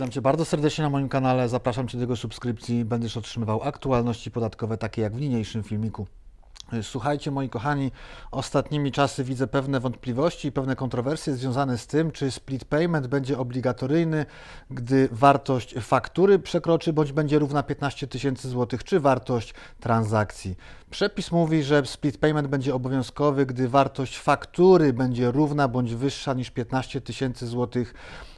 Witam Cię bardzo serdecznie na moim kanale. Zapraszam Cię do jego subskrypcji. Będziesz otrzymywał aktualności podatkowe, takie jak w niniejszym filmiku. Słuchajcie, moi kochani, ostatnimi czasy widzę pewne wątpliwości i pewne kontrowersje związane z tym, czy split payment będzie obligatoryjny, gdy wartość faktury przekroczy bądź będzie równa 15 tysięcy złotych, czy wartość transakcji. Przepis mówi, że split payment będzie obowiązkowy, gdy wartość faktury będzie równa bądź wyższa niż 15 tysięcy złotych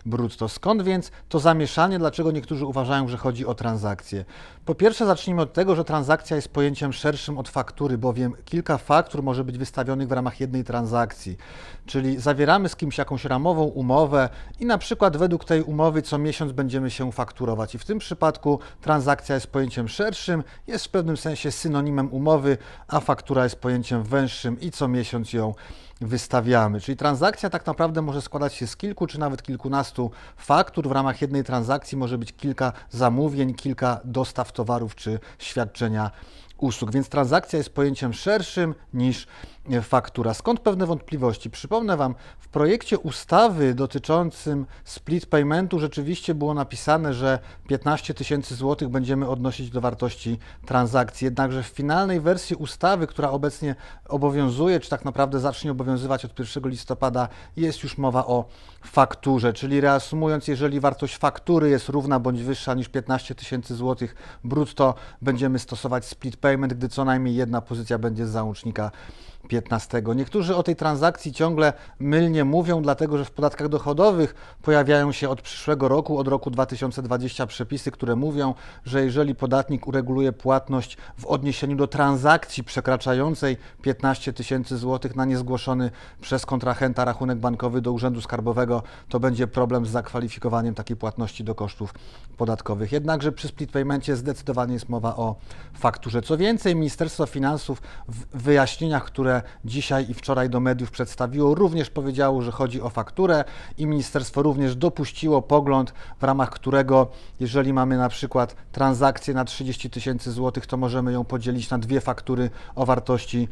brutto. Skąd więc to zamieszanie? Dlaczego niektórzy uważają, że chodzi o transakcję? Po pierwsze, zacznijmy od tego, że transakcja jest pojęciem szerszym od faktury, bowiem kilka faktur może być wystawionych w ramach jednej transakcji. Czyli zawieramy z kimś jakąś ramową umowę i na przykład według tej umowy co miesiąc będziemy się fakturować. I w tym przypadku transakcja jest pojęciem szerszym, jest w pewnym sensie synonimem umowy, a faktura jest pojęciem węższym i co miesiąc ją wystawiamy. Czyli transakcja tak naprawdę może składać się z kilku czy nawet kilkunastu faktur. W ramach jednej transakcji może być kilka zamówień, kilka dostaw towarów czy świadczenia usług. Więc transakcja jest pojęciem szerszym niż faktura. Skąd pewne wątpliwości? Przypomnę Wam, w projekcie ustawy dotyczącym split paymentu rzeczywiście było napisane, że 15 tysięcy złotych będziemy odnosić do wartości transakcji. Jednakże w finalnej wersji ustawy, która obecnie obowiązuje, czy tak naprawdę zacznie obowiązywać od 1 listopada, jest już mowa o fakturze. Czyli reasumując, jeżeli wartość faktury jest równa bądź wyższa niż 15 tysięcy złotych brutto, będziemy stosować split payment, gdy co najmniej jedna pozycja będzie z załącznika 15. Niektórzy o tej transakcji ciągle mylnie mówią, dlatego że w podatkach dochodowych pojawiają się od przyszłego roku, od roku 2020 przepisy, które mówią, że jeżeli podatnik ureguluje płatność w odniesieniu do transakcji przekraczającej 15 tysięcy złotych na niezgłoszony przez kontrahenta rachunek bankowy do Urzędu Skarbowego, to będzie problem z zakwalifikowaniem takiej płatności do kosztów podatkowych. Jednakże przy split paymencie zdecydowanie jest mowa o fakturze. Co więcej, Ministerstwo Finansów w wyjaśnieniach, które dzisiaj i wczoraj do mediów przedstawiło, również powiedziało, że chodzi o fakturę i ministerstwo również dopuściło pogląd, w ramach którego jeżeli mamy na przykład transakcję na 30 tysięcy złotych, to możemy ją podzielić na dwie faktury o wartości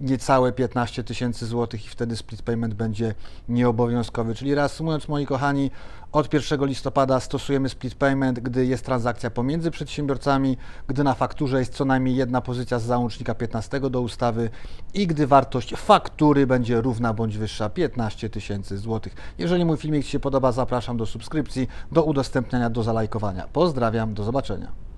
niecałe 15 tysięcy złotych i wtedy split payment będzie nieobowiązkowy. Czyli reasumując, moi kochani, od 1 listopada stosujemy split payment, gdy jest transakcja pomiędzy przedsiębiorcami, gdy na fakturze jest co najmniej jedna pozycja z załącznika 15 do ustawy i gdy wartość faktury będzie równa bądź wyższa 15 tysięcy złotych. Jeżeli mój filmik Ci się podoba, zapraszam do subskrypcji, do udostępniania, do zalajkowania. Pozdrawiam, do zobaczenia.